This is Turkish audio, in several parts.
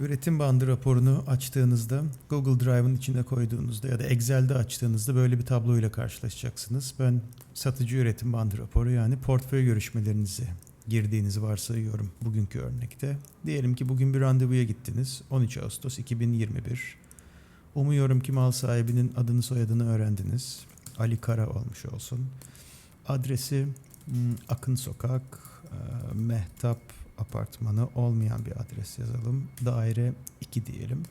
Üretim bandı raporunu açtığınızda, Google Drive'ın içine koyduğunuzda ya da Excel'de açtığınızda böyle bir tabloyla karşılaşacaksınız. Ben satıcı üretim bandı raporu yani portföy görüşmelerinizi girdiğinizi varsayıyorum bugünkü örnekte. Diyelim ki bugün bir randevuya gittiniz. 13 Ağustos 2021. Umuyorum ki mal sahibinin adını soyadını öğrendiniz. Ali Kara olmuş olsun. Adresi hmm, Akın Sokak, Mehtap Apartmanı olmayan bir adres yazalım. Daire 2 diyelim.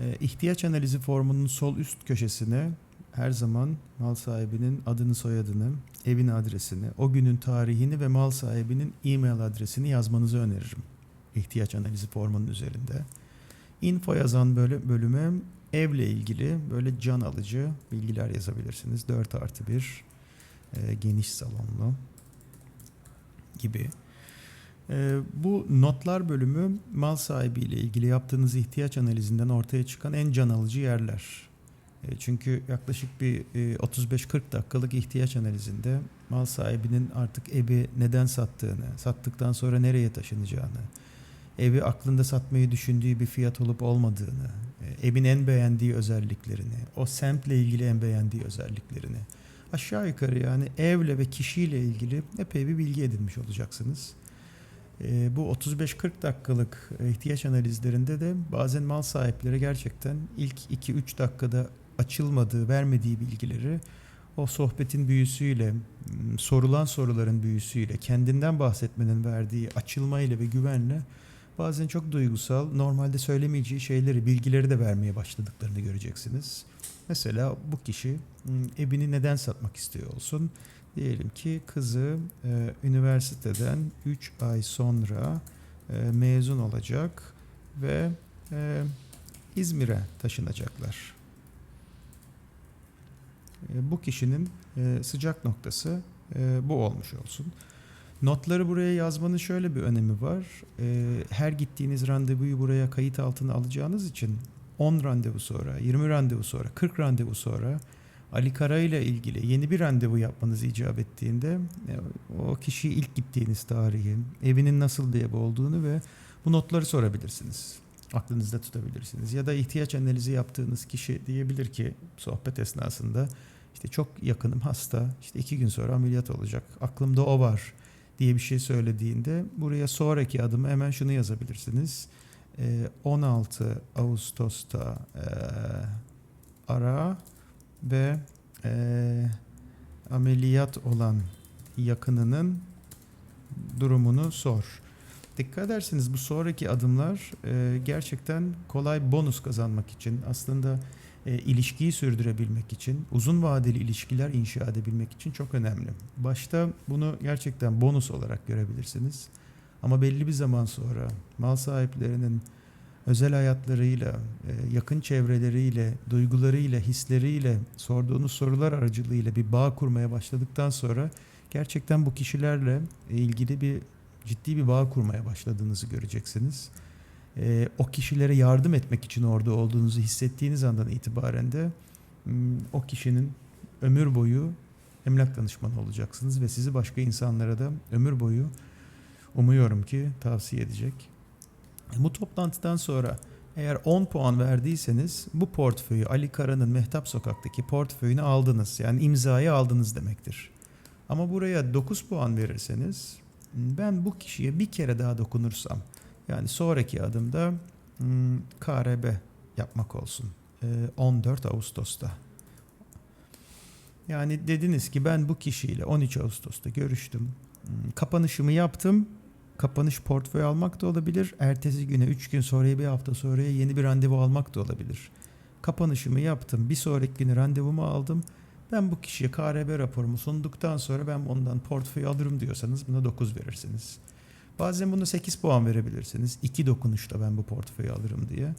E, ihtiyaç analizi formunun sol üst köşesine her zaman mal sahibinin adını soyadını, evin adresini, o günün tarihini ve mal sahibinin e-mail adresini yazmanızı öneririm. İhtiyaç analizi formunun üzerinde. Info yazan böyle bölüme evle ilgili böyle can alıcı bilgiler yazabilirsiniz. 4 artı 1 e, geniş salonlu gibi. E, bu notlar bölümü mal sahibi ile ilgili yaptığınız ihtiyaç analizinden ortaya çıkan en can alıcı yerler. E, çünkü yaklaşık bir e, 35-40 dakikalık ihtiyaç analizinde mal sahibinin artık evi neden sattığını, sattıktan sonra nereye taşınacağını, evi aklında satmayı düşündüğü bir fiyat olup olmadığını, e, evin en beğendiği özelliklerini, o semtle ilgili en beğendiği özelliklerini, aşağı yukarı yani evle ve kişiyle ilgili epey bir bilgi edinmiş olacaksınız. E, bu 35-40 dakikalık ihtiyaç analizlerinde de bazen mal sahipleri gerçekten ilk 2-3 dakikada açılmadığı, vermediği bilgileri o sohbetin büyüsüyle, sorulan soruların büyüsüyle, kendinden bahsetmenin verdiği açılmayla ve güvenle bazen çok duygusal, normalde söylemeyeceği şeyleri, bilgileri de vermeye başladıklarını göreceksiniz. Mesela bu kişi evini neden satmak istiyor olsun? Diyelim ki kızı e, üniversiteden 3 ay sonra e, mezun olacak ve e, İzmir'e taşınacaklar. E, bu kişinin e, sıcak noktası e, bu olmuş olsun. Notları buraya yazmanın şöyle bir önemi var. E, her gittiğiniz randevuyu buraya kayıt altına alacağınız için 10 randevu sonra, 20 randevu sonra, 40 randevu sonra Ali Kara ile ilgili yeni bir randevu yapmanız icap ettiğinde e, o kişiyi ilk gittiğiniz tarihi, evinin nasıl bir ev olduğunu ve bu notları sorabilirsiniz. Aklınızda tutabilirsiniz. Ya da ihtiyaç analizi yaptığınız kişi diyebilir ki sohbet esnasında işte çok yakınım hasta, işte iki gün sonra ameliyat olacak, aklımda o var diye bir şey söylediğinde buraya sonraki adımı hemen şunu yazabilirsiniz. E, 16 Ağustos'ta e, ara ve eee, ameliyat olan yakınının durumunu sor. Dikkat ederseniz bu sonraki adımlar eee, gerçekten kolay bonus kazanmak için aslında eee, ilişkiyi sürdürebilmek için uzun vadeli ilişkiler inşa edebilmek için çok önemli. Başta bunu gerçekten bonus olarak görebilirsiniz. Ama belli bir zaman sonra mal sahiplerinin özel hayatlarıyla, e, yakın çevreleriyle, duygularıyla, hisleriyle, sorduğunuz sorular aracılığıyla bir bağ kurmaya başladıktan sonra gerçekten bu kişilerle ilgili bir ciddi bir bağ kurmaya başladığınızı göreceksiniz. E, O kişilere yardım etmek için orada olduğunuzu hissettiğiniz andan itibaren de o kişinin ömür boyu emlak danışmanı olacaksınız ve sizi başka insanlara da ömür boyu umuyorum ki tavsiye edecek. Bu toplantıdan sonra eğer 10 puan verdiyseniz bu portföyü Ali Kara'nın Mehtap Sokak'taki portföyünü aldınız. Yani imzayı aldınız demektir. Ama buraya 9 puan verirseniz ben bu kişiye bir kere daha dokunursam yani sonraki adımda KRB yapmak olsun. Ee, 14 Ağustos'ta. Yani dediniz ki ben bu kişiyle 13 Ağustos'ta görüştüm. Kapanışımı yaptım kapanış portföy almak da olabilir. Ertesi güne 3 gün sonraya bir hafta sonraya yeni bir randevu almak da olabilir. Kapanışımı yaptım. Bir sonraki güne randevumu aldım. Ben bu kişiye KRB raporumu sunduktan sonra ben ondan portföy alırım diyorsanız buna 9 verirsiniz. Bazen bunu 8 puan verebilirsiniz. 2 dokunuşta ben bu portföyü alırım diye.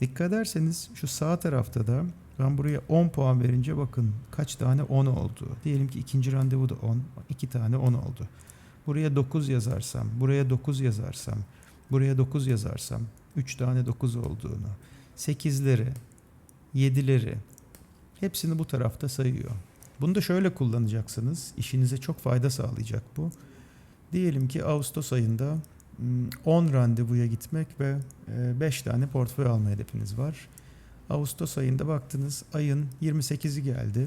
Dikkat ederseniz şu sağ tarafta da ben buraya 10 puan verince bakın kaç tane 10 oldu. Diyelim ki ikinci randevu da 10. 2 tane 10 oldu. Buraya 9 yazarsam, buraya 9 yazarsam, buraya 9 yazarsam 3 tane 9 olduğunu, 8'leri, 7'leri hepsini bu tarafta sayıyor. Bunu da şöyle kullanacaksınız. İşinize çok fayda sağlayacak bu. Diyelim ki Ağustos ayında Hmm, 10 randevuya gitmek ve 5 tane portföy alma hedefiniz var. Ağustos ayında baktınız ayın 28'i geldi.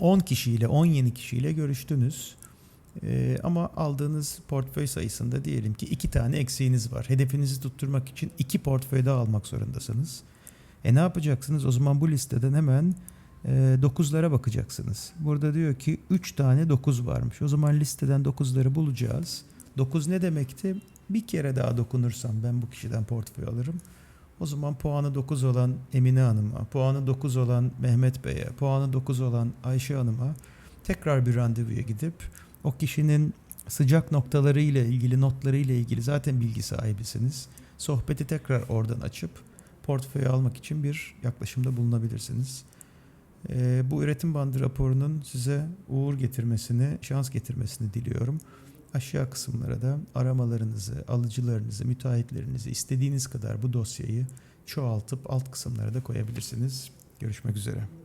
10 kişiyle 10 yeni kişiyle görüştünüz. Ee, ama aldığınız portföy sayısında diyelim ki iki tane eksiğiniz var. Hedefinizi tutturmak için iki portföy daha almak zorundasınız. E ne yapacaksınız? O zaman bu listeden hemen e, 9'lara bakacaksınız. Burada diyor ki 3 tane 9 varmış. O zaman listeden 9'ları bulacağız. 9 ne demekti? Bir kere daha dokunursam ben bu kişiden portföy alırım. O zaman puanı 9 olan Emine Hanım'a, puanı 9 olan Mehmet Bey'e, puanı 9 olan Ayşe Hanım'a tekrar bir randevuya gidip o kişinin sıcak noktaları ile ilgili notları ile ilgili zaten bilgi sahibisiniz. Sohbeti tekrar oradan açıp portföy almak için bir yaklaşımda bulunabilirsiniz. Ee, bu üretim bandı raporunun size uğur getirmesini, şans getirmesini diliyorum. Aşağı kısımlara da aramalarınızı, alıcılarınızı, müteahhitlerinizi istediğiniz kadar bu dosyayı çoğaltıp alt kısımlara da koyabilirsiniz. Görüşmek üzere.